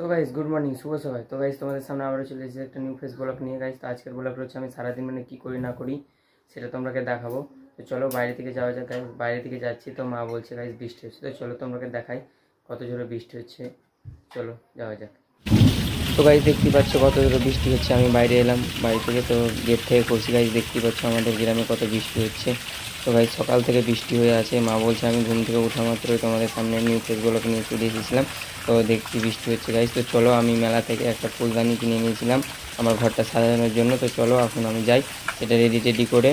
So guys good morning শুভ সবাই। তো গাইজ তোমাদের সামনে আবারও চলে এসেছে একটা নিউ ফেস ব্লগ নিয়ে গাইজ তো আজকের ব্লগ হচ্ছে আমি সারাদিন মানে কী করি, না করি, সেটা তোমাকে দেখাবো। তো চলো বাইরে থেকে যাওয়া যাক গাইজ বাইরে থেকে যাচ্ছি তো মা বলছে গাইজ বৃষ্টি হচ্ছে। তো চলো তোমাকে দেখাই কত জোরে বৃষ্টি হচ্ছে। চলো যাওয়া যাক। তো গাইস দেখতেই পাচ্ছ কত জোরে বৃষ্টি হচ্ছে। আমি বাইরে এলাম, বাড়ি থেকে তো গেট থেকে করছি গাইস দেখতেই পাচ্ছ আমাদের গ্রামে কত বৃষ্টি হচ্ছে। তো গাইস সকাল থেকে বৃষ্টি হয়ে আছে। মা বলছে আমি ঘুম থেকে ওঠা মাত্রই তোমাদের সামনে নিউ ফেসগুলোকে নিয়ে চলে এসেছিলাম। তো দেখছি বৃষ্টি হচ্ছে গাইজ তো চলো, আমি মেলা থেকে একটা ফুলদানি কিনে নিয়েছিলাম আমার ঘরটা সাজানোর জন্য। তো চলো, এখন আমি যাই। সেটা রেডি টেডি করে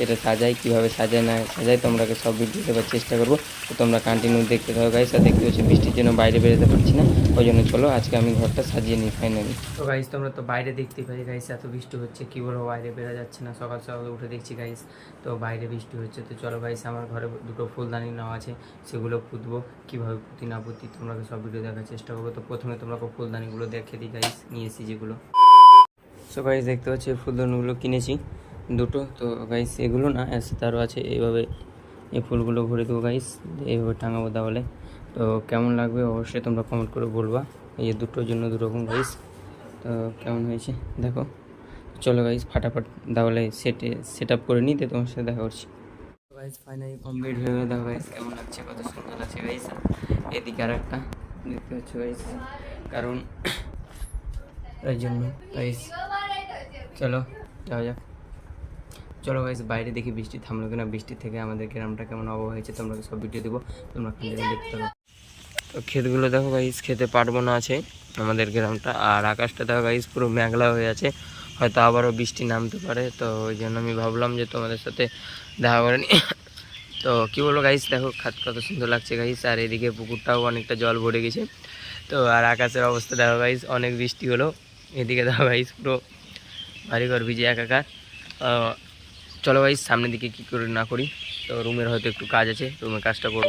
সেটা সাজাই, কীভাবে সাজায়, না সাজাই তোমরাকে সব ভিডিও দেওয়ার চেষ্টা করব। তো তোমরা কন্টিনিউ দেখতে থাকো গাইস আর দেখতে হচ্ছে বৃষ্টির জন্য বাইরে বেরোতে পারছি না। ওই জন্য চলো, আজকে আমি ঘরটা সাজিয়ে নিই ফাইনালি তো গাইস তোমরা তো বাইরে দেখতে পাই গাইস এত বৃষ্টি হচ্ছে, কী বলব, বাইরে বেরো যাচ্ছে না। সকাল সকাল উঠে দেখছি গাইস তো বাইরে বৃষ্টি হচ্ছে। তো চলো গাইস আমার ঘরে দুটো ফুলদানি নেওয়া আছে, সেগুলো পুঁতবো। কীভাবে পুঁতি না পুঁতি তোমরা সব ভিডিও দেখার চেষ্টা করব। তো প্রথমে তোমরা ফুলদানিগুলো দেখে দিই গাইস নিয়ে এসি যেগুলো। সো গাইস দেখতে পাচ্ছি ফুলদানিগুলো কিনেছি। দুটো। তো গাইস এগুলো না আরও আছে, এইভাবে এই ফুলগুলো ভরে দেবো গাইস এইভাবে টাঙাবো তাহলে। তো কেমন লাগবে অবশ্যই তোমরা কমেন্ট করে বলবা, এই যে দুটোর জন্য দু রকম গাইস তো কেমন হয়েছে, দেখো। চলো গাইস ফাটাফাট তাহলে সেটে সেট আপ করে নিতে তোমার সাথে দেখা করছি। গাইস ফাইনালি কমপ্লিট হয়ে গেল, দেখো গাইস কেমন লাগছে, কত সুন্দর লাগছে গাইস এদিকে আর একটা দেখতে পাচ্ছ গাইস কারণ তাই জন্য গাইস চলো, যাওয়া যাক। চলো গাইস বাইরে দেখি বৃষ্টি থামলো কিনা। বৃষ্টি থেকে আমাদের গ্রামটা কেমন আবহাওয়া হয়েছে, তোমরা সব ভিডিও দেবো। তোমরা দেখতে পাবো তো ক্ষেতগুলো দেখো গাইস খেতে পারব না আছে আমাদের গ্রামটা। আর আকাশটা দেখো গাইস পুরো মেঘলা হয়ে আছে। হয়তো আবারও বৃষ্টি নামতে পারে, তো ওই জন্য আমি ভাবলাম যে তোমাদের সাথে দেখা করে নি। তো কী বলব গাইস দেখো খাত কত সুন্দর লাগছে গাইস আর এদিকে পুকুরটাও অনেকটা জল ভরে গেছে। তো আর আকাশের অবস্থা দেখো গাইস অনেক বৃষ্টি হলো। এদিকে দেখো গাইস পুরো বাড়িঘর ভিজে একাকার। চলো ভাই, সামনের দিকে কি করি না করি, তো রুমের হয়তো একটু কাজ আছে রুমের কাজটা করব।